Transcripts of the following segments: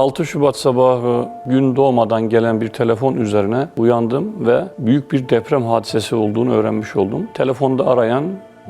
6 Şubat sabahı gün doğmadan gelen bir telefon üzerine uyandım ve büyük bir deprem hadisesi olduğunu öğrenmiş oldum. Telefonda arayan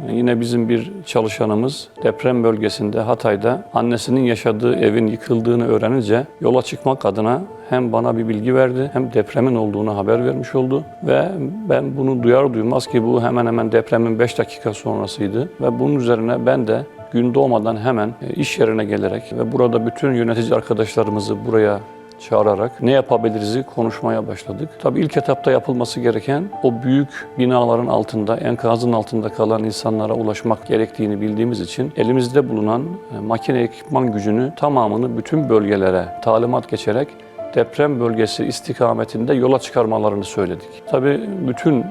Yine bizim bir çalışanımız deprem bölgesinde Hatay'da annesinin yaşadığı evin yıkıldığını öğrenince yola çıkmak adına hem bana bir bilgi verdi hem depremin olduğunu haber vermiş oldu. Ve ben bunu duyar duymaz ki bu hemen hemen depremin 5 dakika sonrasıydı. Ve bunun üzerine ben de gün doğmadan hemen e, iş yerine gelerek ve burada bütün yönetici arkadaşlarımızı buraya çağırarak ne yapabiliriz'i konuşmaya başladık. Tabii ilk etapta yapılması gereken o büyük binaların altında, enkazın altında kalan insanlara ulaşmak gerektiğini bildiğimiz için elimizde bulunan e, makine ekipman gücünü tamamını bütün bölgelere talimat geçerek deprem bölgesi istikametinde yola çıkarmalarını söyledik. Tabii bütün e,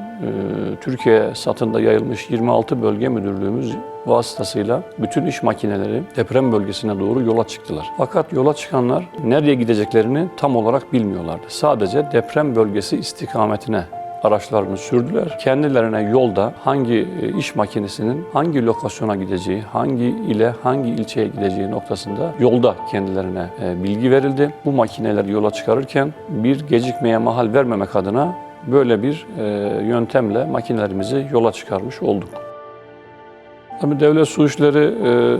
Türkiye satında yayılmış 26 bölge müdürlüğümüz vasıtasıyla bütün iş makineleri deprem bölgesine doğru yola çıktılar. Fakat yola çıkanlar nereye gideceklerini tam olarak bilmiyorlardı. Sadece deprem bölgesi istikametine araçlarını sürdüler. Kendilerine yolda hangi e, iş makinesinin hangi lokasyona gideceği, hangi ile hangi ilçeye gideceği noktasında yolda kendilerine e, bilgi verildi. Bu makineleri yola çıkarırken bir gecikmeye mahal vermemek adına böyle bir e, yöntemle makinelerimizi yola çıkarmış olduk. Tabii devlet su işleri e,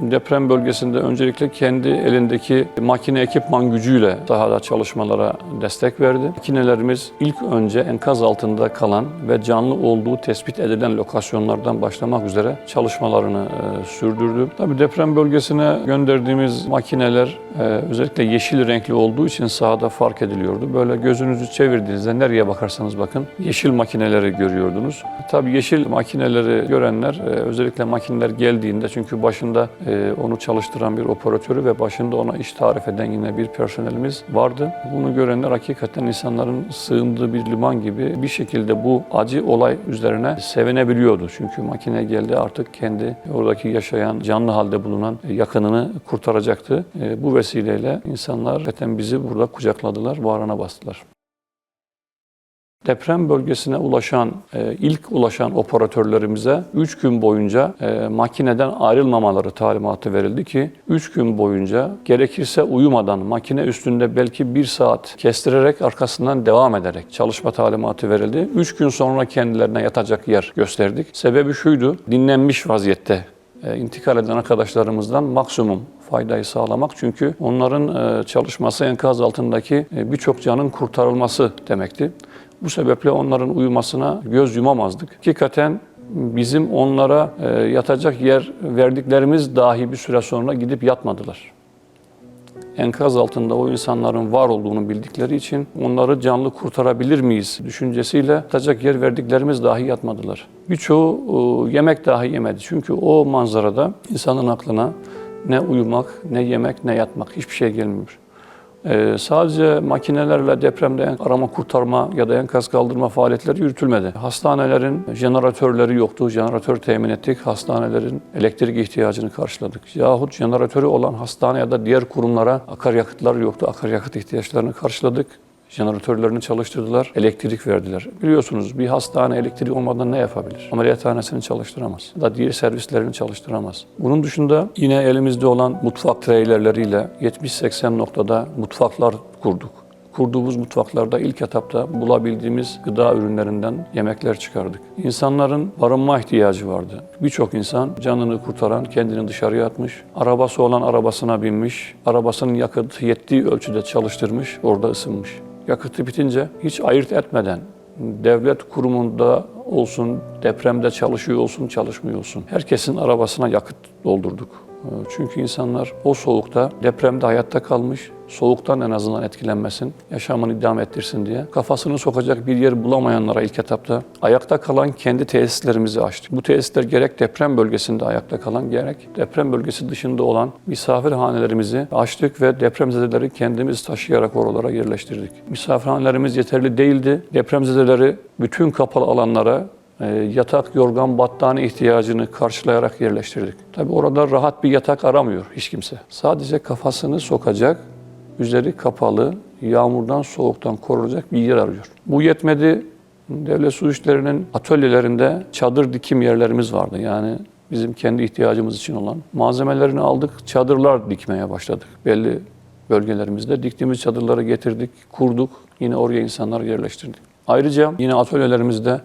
deprem bölgesinde öncelikle kendi elindeki makine ekipman gücüyle sahada çalışmalara destek verdi. Makinelerimiz ilk önce enkaz altında kalan ve canlı olduğu tespit edilen lokasyonlardan başlamak üzere çalışmalarını e, sürdürdü. Tabii deprem bölgesine gönderdiğimiz makineler e, özellikle yeşil renkli olduğu için sahada fark ediliyordu. Böyle gözünüzü çevirdiğinizde nereye bakarsanız bakın yeşil makineleri görüyordunuz. Tabii yeşil makineleri görenler e, özellikle makineler geldiğinde çünkü başında onu çalıştıran bir operatörü ve başında ona iş tarif eden yine bir personelimiz vardı. Bunu görenler hakikaten insanların sığındığı bir liman gibi bir şekilde bu acı olay üzerine sevinebiliyordu. Çünkü makine geldi artık kendi oradaki yaşayan canlı halde bulunan yakınını kurtaracaktı. E, Bu vesileyle insanlar zaten bizi burada kucakladılar, bağrına bastılar. Deprem bölgesine ulaşan, e, ilk ulaşan operatörlerimize 3 gün boyunca e, makineden ayrılmamaları talimatı verildi ki 3 gün boyunca gerekirse uyumadan makine üstünde belki 1 saat kestirerek arkasından devam ederek çalışma talimatı verildi. 3 gün sonra kendilerine yatacak yer gösterdik. Sebebi şuydu, dinlenmiş vaziyette e, intikal eden arkadaşlarımızdan maksimum faydayı sağlamak. Çünkü onların çalışması enkaz altındaki birçok canın kurtarılması demekti. Bu sebeple onların uyumasına göz yumamazdık. Hakikaten bizim onlara e, yatacak yer verdiklerimiz dahi bir süre sonra gidip yatmadılar. Enkaz altında o insanların var olduğunu bildikleri için onları canlı kurtarabilir miyiz düşüncesiyle yatacak yer verdiklerimiz dahi yatmadılar. Birçoğu e, yemek dahi yemedi. Çünkü o manzarada insanın aklına ne uyumak, ne yemek, ne yatmak hiçbir şey gelmiyor. Ee, sadece makinelerle depremde arama kurtarma ya da enkaz kaldırma faaliyetleri yürütülmedi. Hastanelerin jeneratörleri yoktu. Jeneratör temin ettik. Hastanelerin elektrik ihtiyacını karşıladık. Yahut jeneratörü olan hastane ya da diğer kurumlara akaryakıtlar yoktu. Akaryakıt ihtiyaçlarını karşıladık. Jeneratörlerini çalıştırdılar, elektrik verdiler. Biliyorsunuz bir hastane elektrik olmadan ne yapabilir? Ameliyathanesini çalıştıramaz. Da diğer servislerini çalıştıramaz. Bunun dışında yine elimizde olan mutfak treylerleriyle 70-80 noktada mutfaklar kurduk. Kurduğumuz mutfaklarda ilk etapta bulabildiğimiz gıda ürünlerinden yemekler çıkardık. İnsanların barınma ihtiyacı vardı. Birçok insan canını kurtaran kendini dışarıya atmış, arabası olan arabasına binmiş, arabasının yakıtı yettiği ölçüde çalıştırmış, orada ısınmış. Yakıtı bitince hiç ayırt etmeden devlet kurumunda olsun, depremde çalışıyor olsun, çalışmıyor olsun. Herkesin arabasına yakıt doldurduk. Çünkü insanlar o soğukta depremde hayatta kalmış, soğuktan en azından etkilenmesin, yaşamını idame ettirsin diye kafasını sokacak bir yer bulamayanlara ilk etapta ayakta kalan kendi tesislerimizi açtık. Bu tesisler gerek deprem bölgesinde ayakta kalan gerek deprem bölgesi dışında olan misafirhanelerimizi açtık ve depremzedeleri kendimiz taşıyarak oralara yerleştirdik. Misafirhanelerimiz yeterli değildi. Depremzedeleri bütün kapalı alanlara e, yatak, yorgan, battaniye ihtiyacını karşılayarak yerleştirdik. Tabi orada rahat bir yatak aramıyor hiç kimse. Sadece kafasını sokacak, üzeri kapalı, yağmurdan, soğuktan korunacak bir yer arıyor. Bu yetmedi. Devlet su işlerinin atölyelerinde çadır dikim yerlerimiz vardı. Yani bizim kendi ihtiyacımız için olan malzemelerini aldık, çadırlar dikmeye başladık. Belli bölgelerimizde. Diktiğimiz çadırları getirdik, kurduk. Yine oraya insanları yerleştirdik. Ayrıca yine atölyelerimizde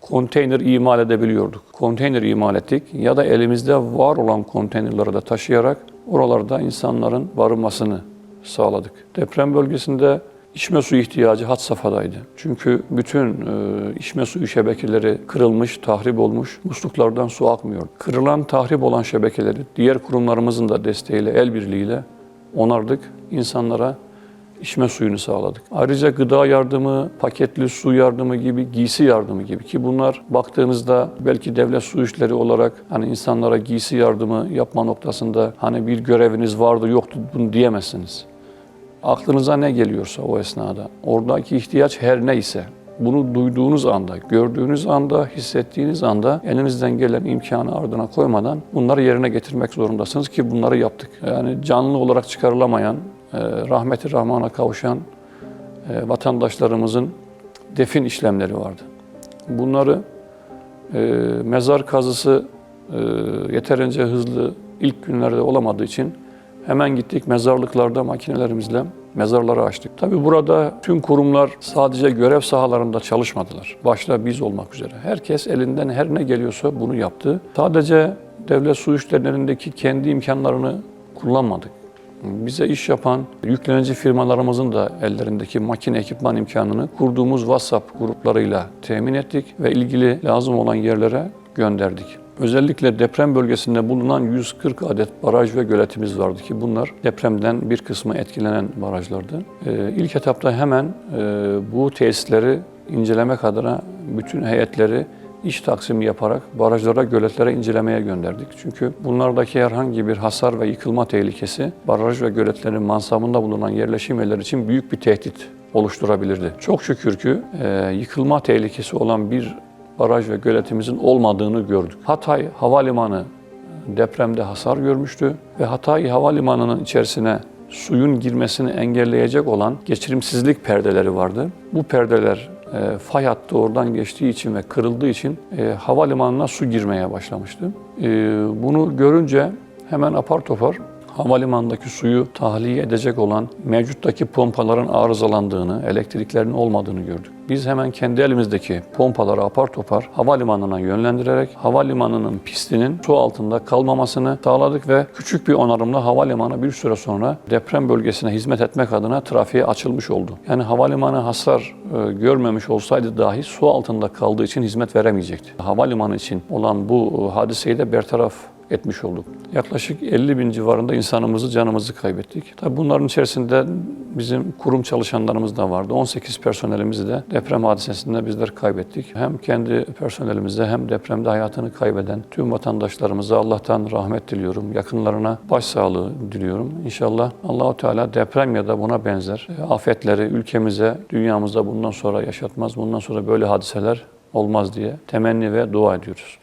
konteyner imal edebiliyorduk. Konteyner imal ettik ya da elimizde var olan konteynerleri de taşıyarak oralarda insanların barınmasını sağladık. Deprem bölgesinde içme suyu ihtiyacı had safhadaydı. Çünkü bütün e, içme suyu şebekeleri kırılmış, tahrip olmuş, musluklardan su akmıyor. Kırılan, tahrip olan şebekeleri diğer kurumlarımızın da desteğiyle, el birliğiyle onardık. İnsanlara içme suyunu sağladık. Ayrıca gıda yardımı, paketli su yardımı gibi, giysi yardımı gibi ki bunlar baktığınızda belki devlet su işleri olarak hani insanlara giysi yardımı yapma noktasında hani bir göreviniz vardı yoktu bunu diyemezsiniz. Aklınıza ne geliyorsa o esnada, oradaki ihtiyaç her neyse bunu duyduğunuz anda, gördüğünüz anda, hissettiğiniz anda elinizden gelen imkanı ardına koymadan bunları yerine getirmek zorundasınız ki bunları yaptık. Yani canlı olarak çıkarılamayan, rahmeti rahmana kavuşan e, vatandaşlarımızın defin işlemleri vardı. Bunları e, mezar kazısı e, yeterince hızlı ilk günlerde olamadığı için hemen gittik mezarlıklarda makinelerimizle mezarları açtık. Tabi burada tüm kurumlar sadece görev sahalarında çalışmadılar. Başta biz olmak üzere. Herkes elinden her ne geliyorsa bunu yaptı. Sadece devlet su işlerindeki kendi imkanlarını kullanmadık. Bize iş yapan yüklenici firmalarımızın da ellerindeki makine ekipman imkanını kurduğumuz WhatsApp gruplarıyla temin ettik ve ilgili lazım olan yerlere gönderdik. Özellikle deprem bölgesinde bulunan 140 adet baraj ve göletimiz vardı ki bunlar depremden bir kısmı etkilenen barajlardı. Ee, ilk etapta hemen e, bu tesisleri incelemek adına bütün heyetleri iş taksimi yaparak barajlara, göletlere incelemeye gönderdik. Çünkü bunlardaki herhangi bir hasar ve yıkılma tehlikesi baraj ve göletlerin mansabında bulunan yerleşim yerleri için büyük bir tehdit oluşturabilirdi. Çok şükür ki e, yıkılma tehlikesi olan bir baraj ve göletimizin olmadığını gördük. Hatay Havalimanı depremde hasar görmüştü ve Hatay Havalimanı'nın içerisine suyun girmesini engelleyecek olan geçirimsizlik perdeleri vardı. Bu perdeler e, fay hattı oradan geçtiği için ve kırıldığı için e, havalimanına su girmeye başlamıştı. E, bunu görünce hemen apar topar havalimanındaki suyu tahliye edecek olan mevcuttaki pompaların arızalandığını, elektriklerin olmadığını gördük. Biz hemen kendi elimizdeki pompaları apar topar havalimanına yönlendirerek havalimanının pistinin su altında kalmamasını sağladık ve küçük bir onarımla havalimanı bir süre sonra deprem bölgesine hizmet etmek adına trafiğe açılmış oldu. Yani havalimanı hasar e, görmemiş olsaydı dahi su altında kaldığı için hizmet veremeyecekti. Havalimanı için olan bu e, hadiseyi de bertaraf etmiş olduk. Yaklaşık 50 bin civarında insanımızı, canımızı kaybettik. Tabii bunların içerisinde bizim kurum çalışanlarımız da vardı. 18 personelimizi de deprem hadisesinde bizler kaybettik. Hem kendi personelimize hem depremde hayatını kaybeden tüm vatandaşlarımıza Allah'tan rahmet diliyorum. Yakınlarına başsağlığı diliyorum. İnşallah Allahu Teala deprem ya da buna benzer afetleri ülkemize, dünyamıza bundan sonra yaşatmaz. Bundan sonra böyle hadiseler olmaz diye temenni ve dua ediyoruz.